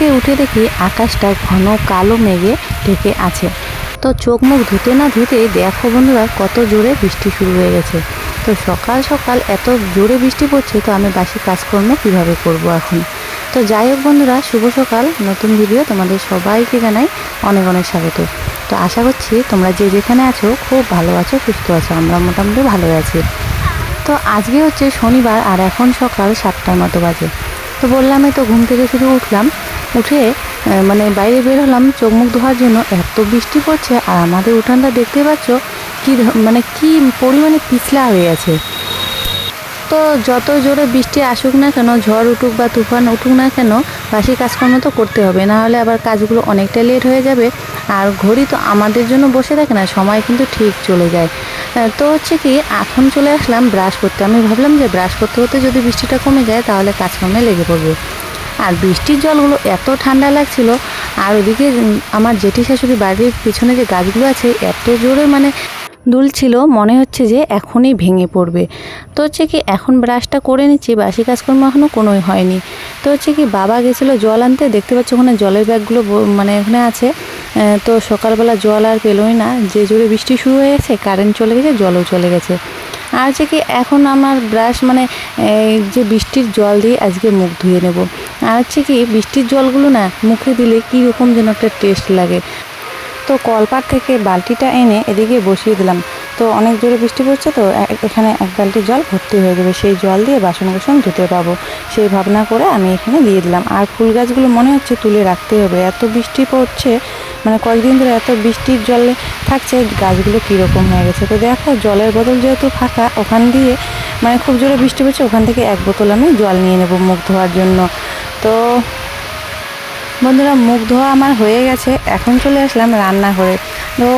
থেকে উঠে দেখি আকাশটা ঘন কালো মেঘে ঢেকে আছে। তো চোখ মুখ ধুতে না ধুতেই দেখো বন্ধুরা, কত জোরে বৃষ্টি শুরু হয়ে গেছে। তো সকাল সকাল এত জোরে বৃষ্টি পড়ছে, তো আমি বাসি কাজকর্ম কীভাবে করব এখন? তো যাই হোক বন্ধুরা, শুভ সকাল। নতুন ভিডিও তোমাদের সবাইকে জানাই অনেক অনেক স্বাগত। তো আশা করছি তোমরা যে যেখানে আছো খুব ভালো আছো, সুস্থ আছো, আমরা মোটামুটি ভালো আছি। তো আজকে হচ্ছে শনিবার আর এখন সকাল সাতটার মতো বাজে। তো বললামই তো ঘুম থেকে শুধু উঠলাম। উঠে মানে বাইরে বের হলাম, চোখ মুখ ধোয়ার জন্য। এত বৃষ্টি পড়ছে আর আমাদের উঠানটা দেখতে পাচ্ছ কি মানে কি পরিমাণে পিছলা হয়ে আছে। তো যত জোরে বৃষ্টি আসুক না কেন, ঝড় উঠুক বা তুফান উঠুক না কেন, বাসি কাজকর্ম তো করতে হবে। না হলে আবার কাজগুলো অনেকটা লেট হয়ে যাবে। আর ঘড়ি তো আমাদের জন্য বসে থাকে না, সময় কিন্তু ঠিক চলে যায়। তো হচ্ছে কি, এখন চলে আসলাম ব্রাশ করতে। আমি ভাবলাম যে ব্রাশ করতে করতে যদি বৃষ্টিটা কমে যায়, তাহলে কাজকর্মে লেগে পড়বে। আর বৃষ্টির জলগুলো এত ঠান্ডা লাগছিল, আর ওদিকে আমার জেঠি শাশুড়ি বাড়ির পিছনে যে গাছগুলো আছে, এত জোরে মানে দুলছিল, মনে হচ্ছে যে এখনই ভেঙে পড়বে। তো হচ্ছে কি এখন ব্রাশটা করে নিচ্ছি, বাসি কাজকর্ম এখনও কোনোই হয়নি। তো হচ্ছে কি বাবা গেছিল জল আনতে, দেখতে পাচ্ছ ওখানে জলের ব্যাগগুলো মানে ওখানে আছে। তো সকালবেলা জল আর পেলোই না, যে জোরে বৃষ্টি শুরু হয়ে গেছে, কারেন্ট চলে গেছে, জলও চলে গেছে। আর হচ্ছে কি এখন আমার ব্রাশ মানে যে বৃষ্টির জল দিয়ে আজকে মুখ ধুয়ে নেব। আর হচ্ছে কি, বৃষ্টির জলগুলো না মুখে দিলে কী রকম যেন একটা টেস্ট লাগে। তো কলপার থেকে বালতিটা এনে এদিকে বসিয়ে দিলাম। তো অনেক জোরে বৃষ্টি পড়ছে তো এখানে এক বালতি জল ভর্তি হয়ে যাবে। সেই জল দিয়ে বাসন কোসন ধুতে পাবো। সেই ভাবনা করে আমি এখানে দিয়ে দিলাম। আর ফুল গাছগুলো মনে হচ্ছে তুলে রাখতে হবে। এত বৃষ্টি পড়ছে মানে কয়েকদিন ধরে এত বৃষ্টির জলে থাকছে, গাছগুলো কীরকম হয়ে গেছে। তো দেখো, জলের বোতল যেহেতু ফাঁকা, ওখান দিয়ে মানে খুব জোরে বৃষ্টি পড়ছে, ওখান থেকে এক বোতল আমি জল নিয়ে নেব মুখ ধোয়ার জন্য। তো বন্ধুরা মুখ ধোয়া আমার হয়ে গেছে, এখন চলে আসলাম রান্নাঘরে। তো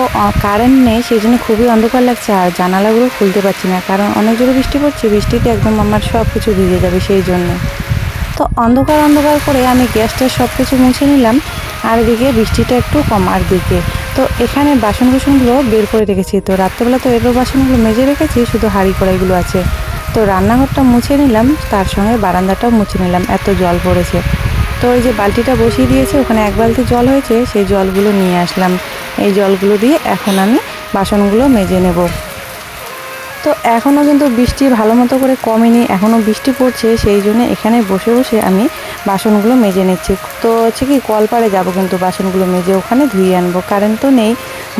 কারেন্ট নেই সেই জন্য খুবই অন্ধকার লাগছে, আর জানালাগুলো খুলতে পারছি না, কারণ অনেক জোরে বৃষ্টি পড়ছে, বৃষ্টিতে একদম আমার সব কিছু ভিজে যাবে সেই জন্য। তো, অন্ধকার অন্ধকার করে আমি গ্যাসটা সব কিছু মুছে নিলাম, আর এদিকে বৃষ্টিটা একটু কমার দিকে। তো, এখানে বাসন কুসনগুলো বের করে রেখেছি, তো রাত্রেবেলা তো এরও বাসনগুলো মেজে রেখেছি, শুধু হাঁড়ি কড়াইগুলো আছে। তো রান্নাঘরটা মুছে নিলাম, তার সঙ্গে বারান্দাটাও মুছে নিলাম, এত জল পড়েছে। তো ওই যে বালতিটা বসিয়ে দিয়েছে, ওখানে এক বালতি জল হয়েছে, সেই জলগুলো নিয়ে আসলাম। এই জলগুলো দিয়ে এখন আমি বাসনগুলো মেজে নেব। তো এখনও কিন্তু বৃষ্টি ভালো মতো করে কমেনি এখনও বৃষ্টি পড়ছে, সেই জন্য এখানে বসে বসে আমি বাসনগুলো মেজে নিচ্ছি। তো হচ্ছে কি, কলপাড়ে যাব কিন্তু বাসনগুলো মেজে ওখানে ধুয়ে আনব, কারেন্ট তো নেই।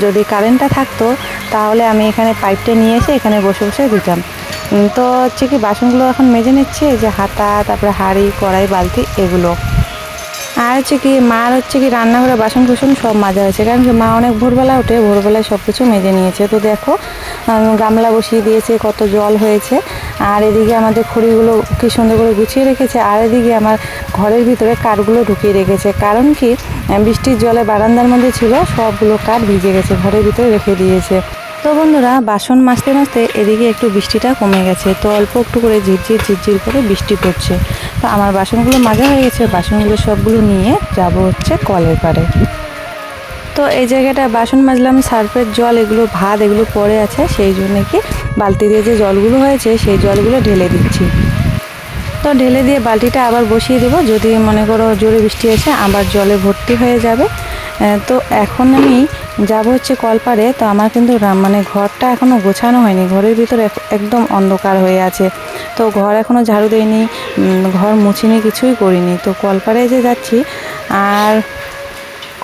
যদি কারেন্টটা থাকতো, তাহলে আমি এখানে পাইপটা নিয়ে এসে এখানে বসে বসে ধুতাম। তো হচ্ছে কি বাসনগুলো এখন মেজে নিচ্ছে যে হাতা, তারপরে হাঁড়ি, কড়াই, বালতি, এগুলো। আর হচ্ছে কি মার হচ্ছে কি রান্নাঘরে বাসন কুসন সব মাজা হয়েছে, কারণ কি মা অনেক ভোরবেলা উঠে ভোরবেলায় সব কিছু মেজে নিয়েছে। তো দেখো গামলা বসিয়ে দিয়েছে, কত জল হয়েছে। আর এদিকে আমাদের খড়িগুলো কি সুন্দর করে গুছিয়ে রেখেছে, আর এদিকে আমার ঘরের ভিতরে কাঠগুলো ঢুকিয়ে রেখেছে। কারণ কি বৃষ্টির জলে বারান্দার মধ্যে ছিল, সবগুলো কাঠ ভিজে গেছে, ঘরের ভিতরে রেখে দিয়েছে। তো বন্ধুরা, বাসন মাজতে মাজতে এদিকে একটু বৃষ্টিটা কমে গেছে। তো অল্প একটু করে ঝিরঝির ঝিরঝির করে বৃষ্টি পড়ছে। তো আমার বাসনগুলো মাজা হয়ে গেছে, বাসনগুলো সবগুলো নিয়ে যাব হচ্ছে কলের পাড়ে। তো এই জায়গাটা বাসন মাজলাম, সার্ফের জল, এগুলো ভাত, এগুলো পড়ে আছে। সেই জন্য কি বালতি দিয়ে যে জলগুলো হয়েছে, সেই জলগুলো ঢেলে দিচ্ছি। তো ঢেলে দিয়ে বালতিটা আবার বসিয়ে দেবো। যদি মনে করো জোরে বৃষ্টি এসে আবার জলে ভর্তি হয়ে যাবে। তো এখন আমি যাব হচ্ছে কলপারে তো আমার কিন্তু মানে ঘরটা এখনও গোছানো হয়নি। ঘরের ভিতরে একদম অন্ধকার হয়ে আছে। তো ঘর এখনও ঝাড়ু দেয়নি ঘর মুছিনি কিছুই করিনি। তো কলপারে যে যাচ্ছি, আর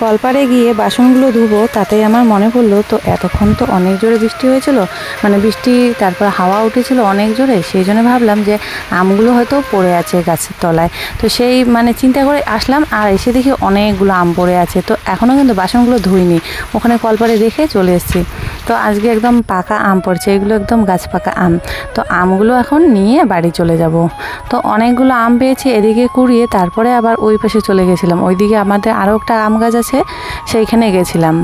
কলপারে গিয়ে বাসনগুলো ধুবো, তাতেই আমার মনে পড়ল, তো এতক্ষণ তো অনেক জোরে বৃষ্টি হয়েছিল। মানে বৃষ্টি, তারপর হাওয়া উঠেছিল অনেক জোরে, সেই জন্য ভাবলাম যে আমগুলো হয়তো পড়ে আছে গাছের তলায়। তো সেই মানে চিন্তা করে আসলাম, আর এসে দেখি অনেকগুলো আম পড়ে আছে, তো এখনও কিন্তু বাসনগুলো ধুইনি। ওখানে কলপারে রেখে চলে এসেছি। তো আজকে একদম পাকা আম পড়ছে, এগুলো একদম গাছ পাকা আম। তো আমগুলো এখন নিয়ে বাড়ি চলে যাব। তো অনেকগুলো আম পেয়েছি, এদিকে কুড়িয়ে তারপরে আবার ওই পাশে চলে গেছিলাম। ওইদিকে আমাদের আরও একটা আম গাছ আছে সেইখানে গেছিলাম।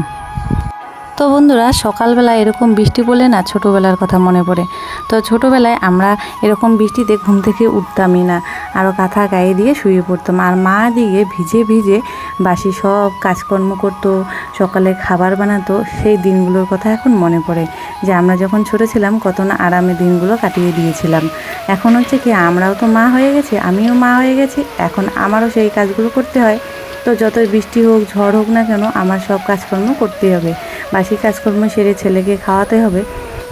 তো বন্ধুরা সকালবেলা এরকম বৃষ্টি পড়লে না ছোটোবেলার কথা মনে পড়ে। তো ছোটোবেলায় আমরা এরকম বৃষ্টিতে ঘুম থেকে উঠতামই না। আরও কাঁথা গায়ে দিয়ে শুয়ে পড়তাম। আর মা দিয়ে ভিজে ভিজে বাসি সব কাজকর্ম করতো, সকালে খাবার বানাতো, সেই দিনগুলোর কথা এখন মনে পড়ে। যে আমরা যখন ছোটো ছিলাম, কত না আরামে দিনগুলো কাটিয়ে দিয়েছিলাম। এখন হচ্ছে কি, আমরাও তো মা হয়ে গেছি, আমিও মা হয়ে গেছি, এখন আমারও সেই কাজগুলো করতে হয়। তো যতই বৃষ্টি হোক, ঝড় হোক না কেন, আমার সব কাজকর্ম করতেই হবে। বাসি কাজকর্ম সেরে ছেলেকে খাওয়াতে হবে।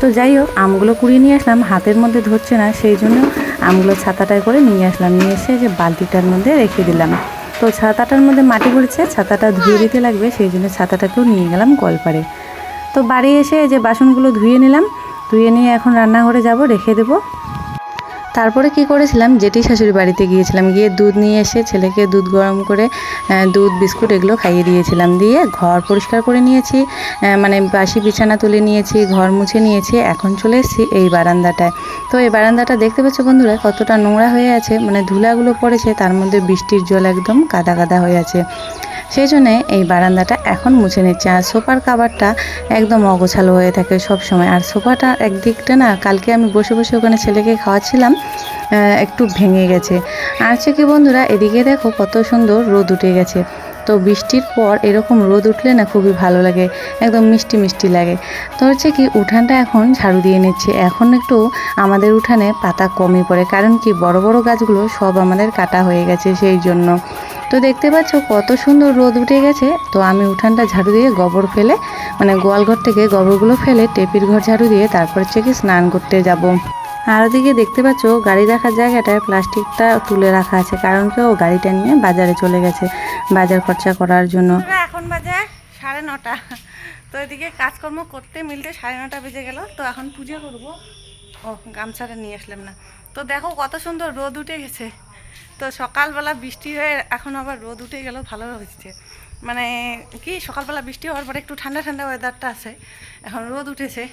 তো যাই হোক, আমগুলো কুড়িয়ে নিয়ে আসলাম। হাতের মধ্যে ধরছে না, সেই জন্য আমগুলো ছাতাটায় করে নিয়ে আসলাম। নিয়ে এসে যে বালতিটার মধ্যে রেখে দিলাম। তো ছাতাটার মধ্যে মাটি পড়েছে ছাতাটা ধুয়ে দিতে লাগবে, সেই জন্য ছাতাটাকেও নিয়ে গেলাম কলপারে তো বাড়ি এসে যে বাসনগুলো ধুয়ে নিলাম। ধুয়ে নিয়ে এখন রান্নাঘরে যাব, রেখে দেবো। তারপরে কি করেছিলাম? জেঠি শাশুড়ি বাড়িতে গিয়েছিলাম। গিয়ে দুধ নিয়ে এসে ছেলেকে দুধ গরম করে দুধ, বিস্কুট এগুলো খাইয়ে দিয়েছিলাম। দিয়ে ঘর পরিষ্কার করে নিয়েছি মানে বাসি বিছানা তুলে নিয়েছি, ঘর মুছে নিয়েছি। এখন চলে এসেছি এই বারান্দাটায়। তো এই বারান্দাটা দেখতে পাচ্ছ বন্ধুরা, কতটা নোংরা হয়ে আছে। মানে ধুলাগুলো পড়েছে, তার মধ্যে বৃষ্টির জল একদম কাদা কাদা হয়ে আছে। সেই জন্যে এই বারান্দাটা এখন মুছে নিচ্ছে। আর সোফার কাভারটা একদম অগোছালো হয়ে থাকে সব সময় আর সোফাটা একদিকটা না, কালকে আমি বসে বসে ওখানে ছেলেকে খাওয়াচ্ছিলাম একটু ভেঙে গেছে। আর হচ্ছে কি বন্ধুরা, এদিকে দেখো কত সুন্দর রোদ উঠে গেছে। তো বৃষ্টির পর এরকম রোদ উঠলে না খুবই ভালো লাগে, একদম মিষ্টি মিষ্টি লাগে। তো হচ্ছে কি, উঠানটা এখন ঝাড়ু দিয়ে নিচ্ছে। এখন একটু আমাদের উঠানে পাতা কমই পড়ে, কারণ কি বড় বড় গাছগুলো সব আমাদের কাটা হয়ে গেছে সেই জন্য। তো দেখতে পাচ্ছ, কত সুন্দর রোদ উঠে গেছে। তো আমি উঠানটা ঝাড়ু দিয়ে গোবর ফেলে মানে গোয়ালঘর থেকে গোবরগুলো ফেলে টেপির ঘর ঝাড়ু দিয়ে তারপর হচ্ছে কি স্নান করতে যাব। আর ওদিকে দেখতে পাচ্ছ, গাড়ি রাখার জায়গাটায় প্লাস্টিকটা তুলে রাখা আছে, কারণ কেউ গাড়িটা নিয়ে বাজারে চলে গেছে, বাজার খরচা করার জন্য। এখন বাজে সাড়ে নটা। তো এদিকে কাজকর্ম করতে মিলতে সাড়ে নটা বেজে গেল, তো এখন পুজো করব। ও, গামছাটা নিয়ে আসলাম না। তো দেখো কত সুন্দর রোদ উঠে গেছে। তো সকালবেলা বৃষ্টি হয়ে এখন আবার রোদ উঠে গেল ভালো হচ্ছে মানে কি, সকালবেলা বৃষ্টি হওয়ার পরে একটু ঠান্ডা ঠান্ডা ওয়েদারটা আছে, এখন রোদ উঠেছে।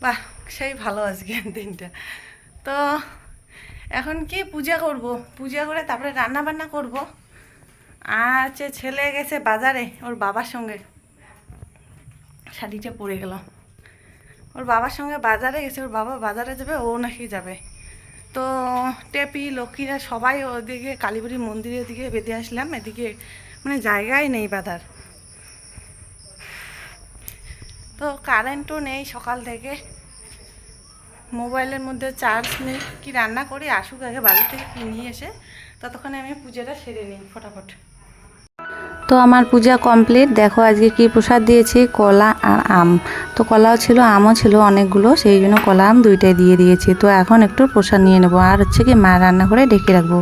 বাহ, সেই ভালো আজকে দিনটা। তো এখন কি পূজা করব? পূজা করে তারপরে রান্না বান্না করব। আর হচ্ছে ছেলে গেছে বাজারে, ওর বাবার সঙ্গে। শাড়িটা পরে গেল। ওর বাবার সঙ্গে বাজারে গেছে, ওর বাবা বাজারে যাবে, ও নাকি যাবে। তো টেপি, লক্ষ্মীরা সবাই ওদিকে কালীবাড়ি মন্দিরের দিকে বেঁধে আসলাম। এদিকে মানে জায়গায় নেই বাধার। তো কারেন্টও নেই সকাল থেকে। মোবাইলের মধ্যে চার্জ নেই। কি রান্না করি? আসুক আগে বাড়ি থেকে নিয়ে এসে, ততক্ষণে আমি পুজোটা সেরে নিই, ফটাফট। তো আমার পূজা কমপ্লিট দেখো আজকে কি প্রসাদ দিয়েছি? কলা আর আম। তো কলাও ছিল, আমও ছিল অনেকগুলো, সেই জন্য কলা আম দুইটাই দিয়ে দিয়েছি। তো এখন একটু প্রসাদ নিয়ে নেব। আর হচ্ছে কি মা রান্না করে ডেকে রাখব।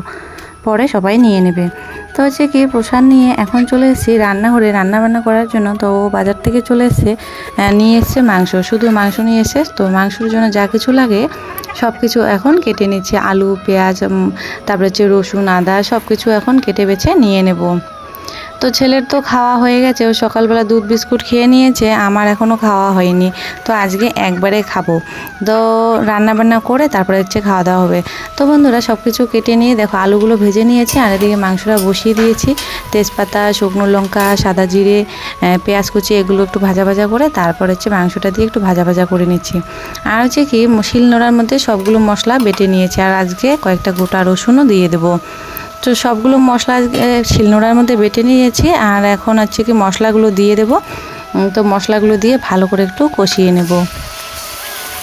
পরে সবাই নিয়ে নেবে। তো হচ্ছে কি প্রসাদ নিয়ে এখন চলে এসেছি রান্নাঘরে রান্না বান্না করার জন্য। তো ও বাজার থেকে চলে এসছে নিয়ে এসছে মাংস। শুধু মাংস নিয়ে এসে তো মাংসের জন্য যা কিছু লাগে সব কিছু এখন কেটে নিচ্ছে। আলু, পেঁয়াজ তারপরে হচ্ছে রসুন, আদা সব কিছু এখন কেটে বেছে নিয়ে নেব। তো ছেলের তো খাওয়া হয়ে গেছে, ও সকালবেলা দুধ বিস্কুট খেয়ে নিয়েছে, আমার এখনও খাওয়া হয়নি। তো আজকে একবারে খাব। তো রান্না বান্না করে তারপরে হচ্ছে খাওয়া দাওয়া হবে। তো বন্ধুরা সব কিছু কেটে নিয়ে দেখো, আলুগুলো ভেজে নিয়েছি, আর এদিকে মাংসটা বসিয়ে দিয়েছি। তেজপাতা, শুকনো লঙ্কা, সাদা জিরে পেঁয়াজ কুচি, এগুলো একটু ভাজা ভাজা করে তারপর হচ্ছে মাংসটা দিয়ে একটু ভাজা ভাজা করে নিচ্ছি। আর হচ্ছে কি শিল নোড়ার মধ্যে সবগুলো মশলা বেটে নিয়েছি, আর আজকে কয়েকটা গোটা রসুনও দিয়ে দেবো। তো সবগুলো মশলা শিলনোড়ার মধ্যে বেটে নিয়েছি, আর এখন হচ্ছে কি মশলাগুলো দিয়ে দেব। তো মশলাগুলো দিয়ে ভালো করে একটু কষিয়ে নেব।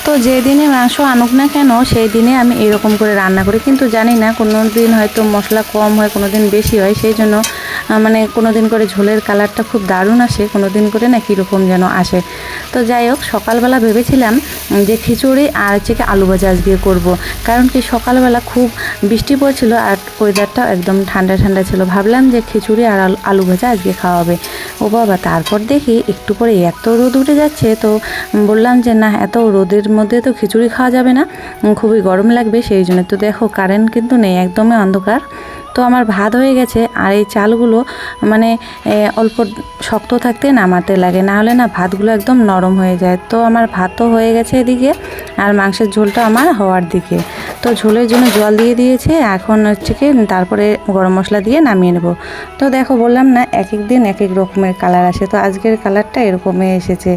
তো যে দিনে মাংস আনুক না কেন, সেই দিনে আমি এরকম করে রান্না করি। কিন্তু জানি না, কোনো দিন হয়তো মশলা কম হয়, কোনো দিন বেশি হয়, সেই জন্য মানে কোনো দিন করে ঝোলের কালারটা খুব দারুণ আসে কোনো দিন করে না কীরকম যেন আসে। তো যাই হোক, সকালবেলা ভেবেছিলাম যে খিচুড়ি আর হচ্ছে কি আলু ভাজা আজকে করব। কারণ কি সকালবেলা খুব বৃষ্টি পড়ছিল আর ওয়েদারটাও একদম ঠান্ডা ঠান্ডা ছিল। ভাবলাম যে খিচুড়ি আর আলু- আলু ভাজা আজকে খাওয়া হবে ও বাবা, তারপর দেখি একটু পরে এত রোদ উঠে যাচ্ছে, তো বললাম যে না, এত রোদের মধ্যে তো খিচুড়ি খাওয়া যাবে না। খুবই গরম লাগবে, সেই জন্য। তো দেখো কারেন্ট কিন্তু নেই, একদমই অন্ধকার। তো আমার ভাত হয়ে গেছে, আর এই চালগুলো মানে অল্প শক্ত থাকতে নামাতে লাগে না হলে না ভাতগুলো একদম নরম হয়ে যায়। তো আমার ভাতও হয়ে গেছে এদিকে, আর মাংসের ঝোলটা আমার হওয়ার দিকে। তো ঝোলের জন্য জল দিয়ে দিয়েছে, এখন হচ্ছে কি তারপরে গরম মশলা দিয়ে নামিয়ে নেব। তো দেখো বললাম না এক এক দিন এক এক রকমের কালার আসে, তো আজকের কালারটা এরকমই এসেছে,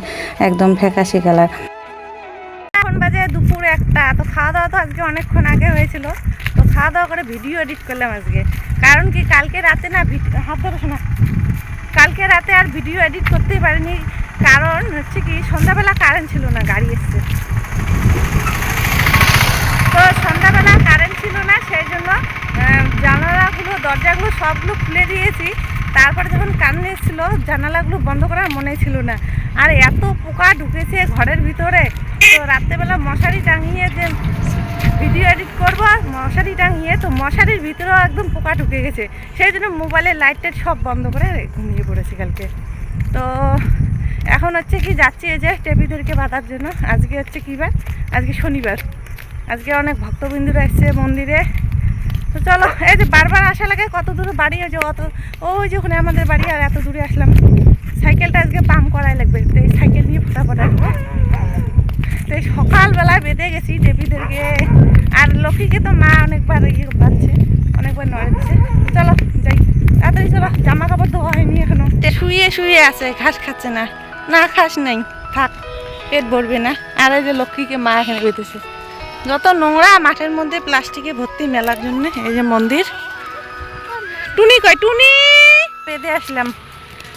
একদম ফ্যাকাশে কালার। একটা। তো খাওয়া দাওয়া তো আজকে অনেকক্ষণ আগে হয়েছিল। তো খাওয়া দাওয়া করে ভিডিও এডিট করলাম আজকে। কারণ কি, কালকে রাতে না হাত ধরো শোনা। কালকে রাতে আর ভিডিও এডিট করতেই পারিনি। কারণ হচ্ছে কি, সন্ধ্যাবেলা কারেন্ট ছিল না, গাড়ি এসছে। তো সন্ধ্যাবেলা কারেন্ট ছিল না, সেই জন্য জানালাগুলো, দরজাগুলো সবগুলো খুলে দিয়েছি। তারপরে যখন কারেন্ট এসেছিল, জানালাগুলো বন্ধ করার মনে ছিল না। আর এত পোকা ঢুকেছে ঘরের ভিতরে। তো রাত্রেবেলা মশারি টাঙিয়ে যে ভিডিও এডিট করব, মশারি টাঙিয়ে তো মশারির ভিতরেও একদম পোকা ঢুকে গেছে। সেই জন্য মোবাইলের লাইট টাইট সব বন্ধ করে ঘুমিয়ে পড়েছি কালকে। তো এখন হচ্ছে কি যাচ্ছি এই যে টেবিদেরকে বাঁধার জন্য। আজকে হচ্ছে কী বার? আজকে শনিবার। আজকে অনেক ভক্তবিন্দুরা এসছে মন্দিরে। তো চলো, এই যে বারবার আসা লাগে, কত দূরে বাড়ি যে অত ওই যে ওখানে আমাদের বাড়ি আর এত দূরে আসলাম। সাইকেলটা আজকে পাম্প করাই লাগবে এই সাইকেল নিয়ে ফটাফট আসব। এই সকালবেলা বেঁধে গেছি দেবীদেরকে। আর লক্ষ্মীকে তো মা অনেকবার ইয়ে বাচ্ছে অনেকবার নড়ে দিচ্ছে চলো, যাই। তাড়াতাড়ি চলো জামা কাপড় ধোয়া হয়নি এখনও। শুয়ে শুয়ে আছে, ঘাস খাচ্ছে না। না খাস নাই, থাক, পেট ভরবে না। আর এই যে লক্ষ্মীকে মা এখানে বেঁধেছে। যত নোংরা মাঠের মধ্যে প্লাস্টিকে ভর্তি মেলার জন্য, এই যে মন্দির। টুনি কয় টুনি? বেঁধে আসলাম।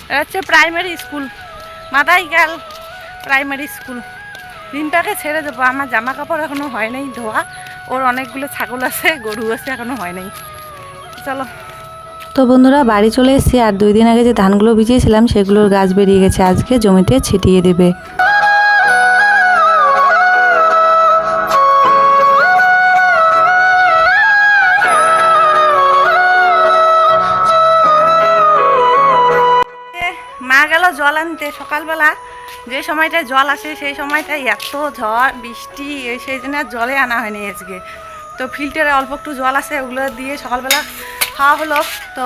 এটা হচ্ছে primary school Madai girl primary school দিনটাকে ছেড়ে দেবো। আমার জামা কাপড় এখনও হয় নাই, ধোয়া। ওর অনেকগুলো ছাগল আছে, গরু আছে, এখনও হয় নাই। চলো। তো বন্ধুরা, বাড়ি চলে এসেছি। আর দুই দিন আগে যে ধানগুলো ভিজিয়েছিলাম, সেগুলোর গাছ বেরিয়ে গেছে। আজকে জমিতে ছিটিয়ে দেবে। যে সময়টায় জল আসে, সেই সময়টায় এত ঝড়, বৃষ্টি, সেই জন্য আর জলে আনা হয়নি আজকে। তো ফিল্টারে অল্প একটু জল আছে, ওগুলো দিয়ে সকালবেলা খাওয়া হলো। তো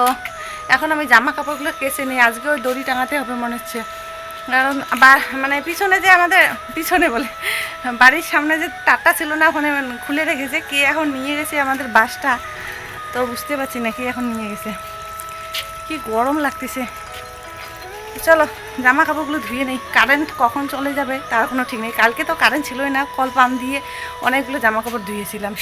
এখন আমি জামা কাপড়গুলো কেচে নিই। আজকে ওই দড়ি টাঙাতে হবে মনে হচ্ছে। কারণ বা মানে পিছনে যে আমাদের, পিছনে বলে, বাড়ির সামনে যে তারটা ছিল না, ওখানে খুলে রেখেছে। কে এখন নিয়ে গেছে আমাদের বাসটা? তো বুঝতে পারছি না কে এখন নিয়ে গেছে। কি গরম লাগতেছে। চলো, জামা কাপড়গুলো ধুয়ে নেই। কারেন্ট কখন চলে যাবে তার কোনো ঠিক নেই। কালকে তো কারেন্ট ছিলই না, কল পাম্প দিয়ে অনেকগুলো জামা কাপড় ধুয়েছিলাম।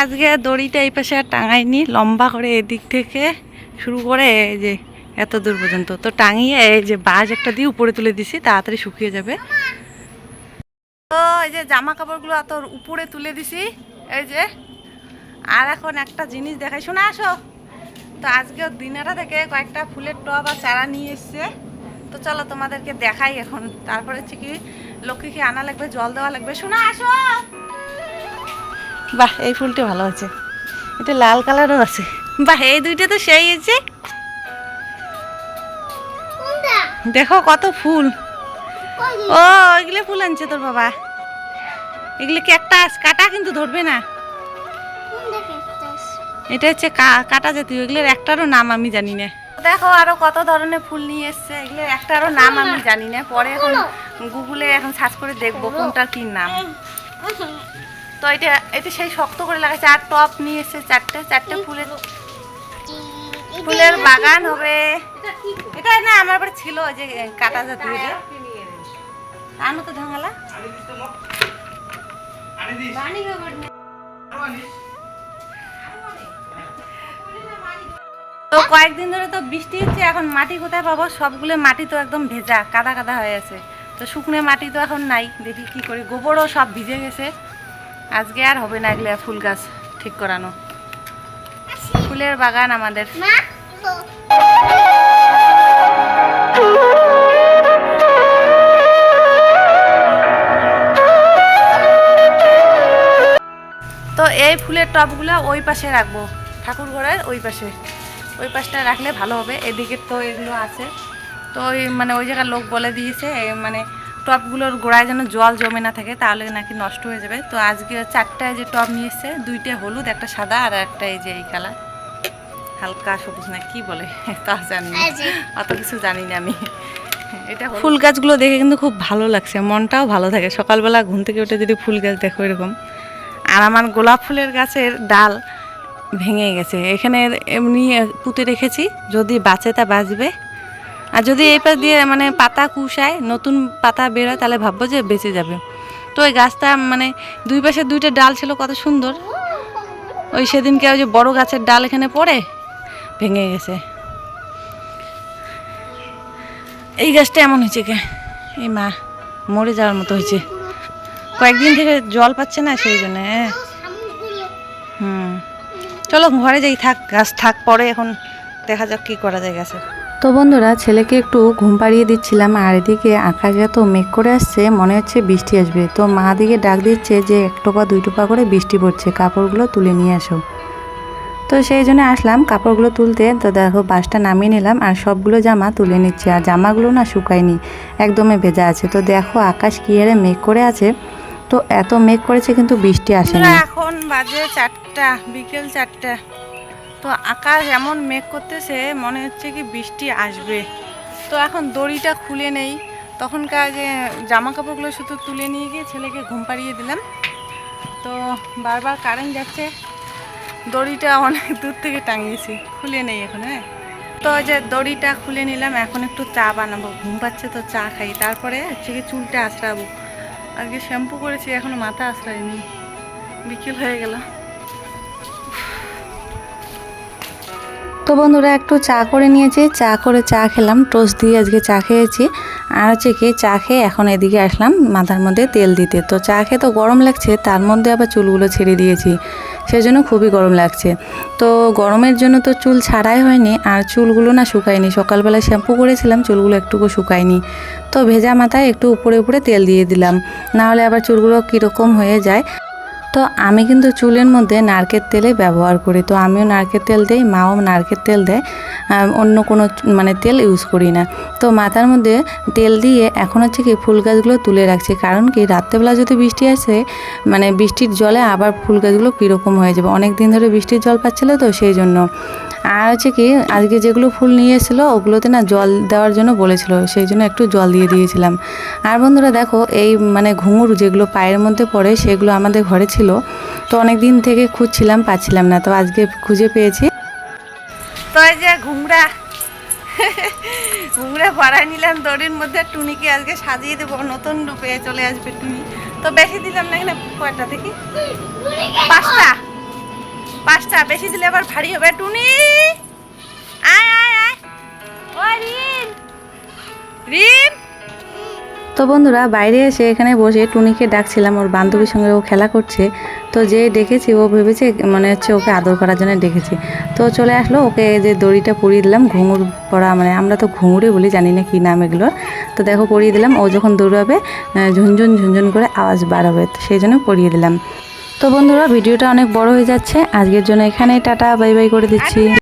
আজকে দড়িটা এই পাশে আর টাঙাইনি, লম্বা করে এদিক থেকে শুরু করে এই যে এত দূর পর্যন্ত। তো টাঙিয়ে এই যে বাজ একটা দিয়ে উপরে তুলে দিছি, তাড়াতাড়ি শুকিয়ে যাবে। তো এই যে জামা কাপড়গুলো এত উপরে তুলে দিছি এই যে। আর এখন একটা জিনিস দেখাই শোনা আসো। তো আজকে দিনাটা থেকে কয়েকটা ফুলের টব আর চারা নিয়ে এসছে। তো চলো তোমাদেরকে দেখাই এখন। তারপরে হচ্ছে কি লক্ষ্মীকে আনা লাগবে জল দেওয়া লাগবে। শোনা আসো। বাহ এই ফুলটি ভালো আছে এটা লাল কালারও আছে। বাহ এই দুইটা তো সেই আছে দেখো কত ফুল। ও, এগুলো ফুল আনছে তোর বাবা। এগুলো ক্যাকটাস কাটা কিন্তু ধরবে না। এটা হচ্ছে কাটা জাতীয়। এগুলোর একটারও নাম আমি জানি না। দেখো আরও কত ধরনের ফুল নিয়ে এসছে। এগুলোর একটারও নাম আমি জানি না। পরে এখন গুগলে এখন সার্চ করে দেখব কোনটার কি নাম। তো এটা এটা সেই শক্ত করে লাগাচ্ছে আর টপ নিয়ে এসছে চারটে। চারটে ফুলের ফুলের বাগান হবে। এটা না, আমার বাড়ি ছিল যে, কাটা জাতীয় আনো তো ঢাঙ্গালা তো কয়েকদিন ধরে তো বৃষ্টি হচ্ছে, এখন মাটি কোথায় পাবো? সবগুলো মাটি তো একদম ভেজা, কাদা কাদা হয়ে আছে। তো শুকনো মাটি তো এখন নাই। দেখি কি করি, গোবরও সব ভিজে গেছে। আজকে আর হবে না এগুলো ফুল গাছ ঠিক করানো। ফুলের বাগান আমাদের। এই ফুলের টবগুলো ওই পাশে রাখব ঠাকুর ঘরের ওই পাশে। ওই পাশটা রাখলে ভালো হবে এদিকে তো এগুলো আছে। তো ওই মানে ওই জায়গার লোক বলে দিয়েছে এ মানে টবগুলোর গোড়ায় যেন জল জমে না থাকে তাহলে নাকি নষ্ট হয়ে যাবে। তো আজকে চারটায় যে টব নিয়ে এসছে দুইটা হলুদ একটা সাদা আর একটা এই যে এই কালার। হালকা সবুজ না কি বলে? তা জানি না। অত কিছু জানি না আমি। এটা ফুল গাছগুলো দেখে কিন্তু খুব ভালো লাগছে মনটাও ভালো থাকে। সকালবেলা ঘুম থেকে উঠে যদি ফুল গাছ দেখো এরকম। আর আমার গোলাপ ফুলের গাছের ডাল ভেঙে গেছে। এখানে এমনি পুঁতে রেখেছি, যদি বাঁচে তা বাঁচবে। আর যদি এই পাশ দিয়ে মানে পাতা কুশায় নতুন পাতা বেরোয় তাহলে ভাববো যে বেঁচে যাবে। তো ওই গাছটা মানে দুই পাশে দুইটা ডাল ছিল, কত সুন্দর। ওই সেদিনকে ওই যে বড় গাছের ডাল এখানে পড়ে, ভেঙে গেছে। এই গাছটা এমন হয়েছে কে? এই মা, মরে যাওয়ার মতো হয়েছে। কয়েকদিন থেকে জল পাচ্ছে না সেই জন্য হুম। চলো ঘরে যাই, থাক, গাছ থাক পরে এখন দেখা যাক কি করা যায় গাছের তো বন্ধুরা, ছেলেকে একটু ঘুম পাড়িয়ে দিচ্ছিলাম, আর এদিকে আকাশ এত মেঘ করে আসছে, মনে হচ্ছে বৃষ্টি আসবে। তো মা দিকে ডাক দিচ্ছে যে এক টোপা, দুই টোপা করে বৃষ্টি পড়ছে, কাপড়গুলো তুলে নিয়ে আসো। তো সেই জন্য আসলাম, কাপড়গুলো তুলতে। তো দেখো, বাসটা নামিয়ে নিলাম, আর সবগুলো জামা তুলে নিচ্ছি, আর জামাগুলো না শুকায়নি, একদমই ভেজা আছে। তো দেখো, আকাশ কি হারে মেঘ করে আছে। তো এত মেঘ করেছে কিন্তু বৃষ্টি আসেনি। এখন বাজে চারটা, বিকেল চারটা। তো আকাশ এমন মেঘ করতেছে, মনে হচ্ছে কি বৃষ্টি আসবে। তো এখন দড়িটা খুলে নেই। তখনকার যে জামা কাপড়গুলো শুধু তুলে নিয়ে গিয়ে ছেলেকে ঘুম পাড়িয়ে দিলাম। তো বারবার কারেন্ট যাচ্ছে, দড়িটা অনেক দূর থেকে টাঙিয়েছি। খুলে নেই এখন হ্যাঁ? তো যে দড়িটা খুলে নিলাম, এখন একটু চা বানাবো। ঘুম পাচ্ছে তো চা খাই। তারপরে হচ্ছে কি চুলটা আঁচড়াবো। আজকে শ্যাম্পু করেছি, এখনও মাথা আসলাইনি বিকেল হয়ে গেল। তো বন্ধুরা, একটু চা করে নিয়েছি, চা করে চা খেলাম, টোস্ট দিয়ে আজকে চা খেয়েছি। আর হচ্ছে কি, চা খেয়ে এখন এদিকে আসলাম মাথার মধ্যে তেল দিতে। তো চা খেয়ে তো গরম লাগছে, তার মধ্যে আবার চুলগুলো ছেড়ে দিয়েছি। সেজন্য খুবই গরম লাগছে। তো গরমের জন্য তো চুল ছাড়াই হয়নি, আর চুলগুলো না শুকায়নি। সকালবেলা শ্যাম্পু করেছিলাম, চুলগুলো একটুকু শুকায়নি। তো ভেজা মাথায় একটু উপরে উপরে তেল দিয়ে দিলাম। না হলে আবার চুলগুলো কীরকম হয়ে যায় তো আমি কিন্তু চুলের মধ্যে নারকেল তেলে ব্যবহার করি। তো আমিও নারকেল তেল দিই, মাও নারকেল তেল দেয়। অন্য কোনো মানে তেল ইউজ করি না। তো মাথার মধ্যে তেল দিয়ে এখন হচ্ছে কি ফুল গাছগুলো তুলে রাখছি। কারণ কি রাত্রেবেলা যদি বৃষ্টি আসে মানে বৃষ্টির জলে আবার ফুল গাছগুলো কীরকম হয়ে যাবে? অনেক দিন ধরে বৃষ্টির জল পাচ্ছিল তো সেই জন্য। আর হচ্ছে কি আজকে যেগুলো ফুল নিয়ে এসেছিল, ওগুলোতে না জল দেওয়ার জন্য বলেছিল, সেই জন্য একটু জল দিয়ে দিয়েছিলাম। আর বন্ধুরা দেখো, এই মানে ঘুঙুর যেগুলো পায়ের মধ্যে পড়ে, সেগুলো আমাদের ঘরে ছিল তো অনেক দিন থেকে খুঁজছিলাম, পাচ্ছিলাম না। তো আজকে খুঁজে পেয়েছি। তো যে ঘুমরা ঘুমরা ভরাই নিলাম, দড়ির মধ্যে টুনিকে আজকে সাজিয়ে দেবো। নতুন রূপে চলে আসবে টুনি। তো বেশি দিলাম না কিনা কয়টা দেখি? পাঁচটা। পাঁচটা। বেশি দিলে আবার ভারী হবে। টুনি! আয় আয় আয়। ওই রিম রিম তো বন্ধুরা, বাইরে এসে এখানে বসে টুনিকে ডাকছিলাম, ওর বান্ধবীর সঙ্গে ও খেলা করছে। তো যে ডেকেছি, ও ভেবেছে মানে হচ্ছে ওকে আদর করার জন্য ডেকেছি। তো চলে আসলো, ওকে যে দড়িটা পরিয়ে দিলাম, ঘুঙুর পরা মানে আমরা তো ঘুঙুরে বলি, জানি না কী নাম এগুলো তো দেখো, পরিয়ে দিলাম, ও যখন দৌড়াবে ঝুনঝুন ঝুনঝুন করে আওয়াজ বার হবে, তো সেই জন্য পরিয়ে দিলাম। তো বন্ধুরা, ভিডিওটা অনেক বড় হয়ে যাচ্ছে, আজকের জন্য এখানেই, টাটা, বাই বাই করে দিচ্ছি।